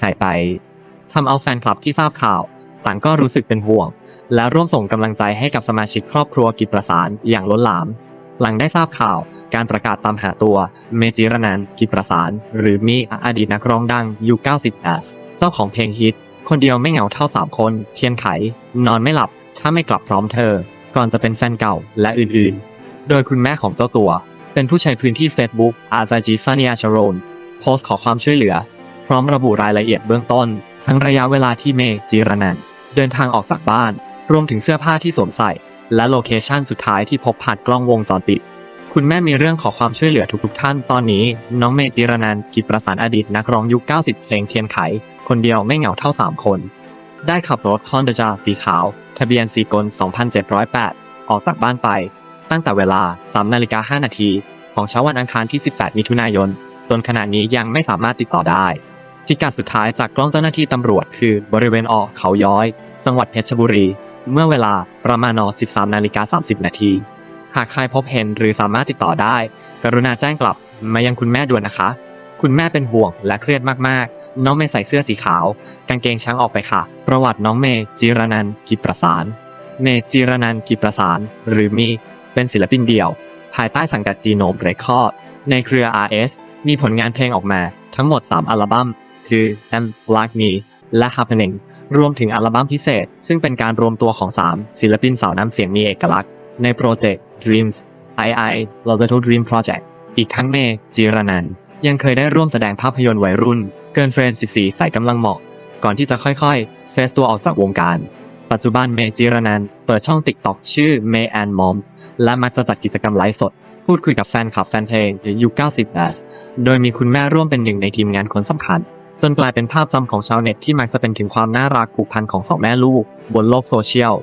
หายไปทำเอาแฟนคลับที่ทราบข่าว ต่างก็รู้สึกเป็นห่วง และร่วมส่งกำลังใจให้กับสมาชิกครอบครัวกิจประสานอย่างล้นหลาม หลังได้ทราบข่าวการประกาศตามหาตัวเมจิรนันกิจประสาน หรือมีอดีตนักร้องดังยุค90 s เจ้าของเพลงฮิต คนเดียวไม่เหงาเท่าสามคน เทียนไข นอนไม่หลับ ถ้าไม่กลับพร้อมเธอ ก่อนจะเป็นแฟนเก่าและอื่นๆ โดยคุณแม่ของเจ้าตัว เป็นผู้ใช้พื้นที่ Facebook อาซาจิฟานียาชโรนโพสต์ขอความช่วยเหลือ พร้อมระบุรายละเอียดเบื้องต้น ทั้งระยะเวลาที่เมจิรนันเดินทางออกจากบ้าน รวมถึงเสื้อผ้าที่สวมใส่ และโลเคชันสุดท้ายที่พบผ่านกล้องวงจรปิด คุณแม่มีเรื่องขอความช่วยเหลือทุกๆท่านตอนนี้ น้องเมจิรนันกิจประสานอดีตนักร้องยุค 90 เพลงเทียนไข คนเดียวไม่เหงาเท่า 3 คน ได้ขับรถ Honda Jazz สีขาว ทะเบียนสีกล2708 ออกจากบ้านไป ตั้งแต่เวลา3นาฬิกา5นาทีของเช้าวันอังคารที่ 18 มิถุนายน จนขณะนี้ยังไม่สามารถติดต่อได้ พิกัดสุดท้ายจากกล้องเจ้าหน้าที่ตำรวจคือบริเวณออกเขาย้อย จังหวัดเพชรบุรี เมื่อเวลาประมาณน13นาฬิกา30 นาที หากใครพบเห็นหรือสามารถติดต่อได้ กรุณาแจ้งกลับมายังคุณแม่ด่วนนะคะ คุณแม่เป็นห่วงและเครียดมากๆ น้องเมย์ใส่เสื้อสีขาว กางเกงช้างออกไปค่ะ ประวัติน้องเมย์จิรนันกิประสาน เมย์จิรนันกิประสาน หรือมีเป็นศิลปินเดี่ยว ภายใต้สังกัดจีโนมเรคคอร์ดในเครือ RS มีผลงานเพลงออกมาทั้งหมด 3 อัลบั้ม คือ M Like Me และ Happening รวมถึงอัลบั้มพิเศษ ซึ่งเป็นการรวมตัวของ 3 ศิลปินสาวน้ำเสียงมีเอกลักษณ์ ในโปรเจกต์ Dreams II Lovato Dream Project อีกทั้งเมย์จิรนันยังเคยได้ร่วมแสดงภาพยนตร์วัยรุ่น เกินเฟรนด์14ใส่กำลังเหมาะ ก่อนที่จะค่อยๆ เฟสตัวออกจากวงการ ปัจจุบันเมย์จิรนันเปิดช่อง TikTok ชื่อ May and Mom และมักจะจัดกิจกรรมไลฟ์สด พูดคุยกับแฟนคลับแฟนเพลงยุค90 s โดยมีคุณแม่ร่วมเป็นหนึ่งในทีมงานคนสำคัญ จนกลายเป็นภาพจำของชาวเน็ตที่มักจะเป็นถึงความน่ารักผูกพันของสองแม่ลูก บนโลกโซเชียล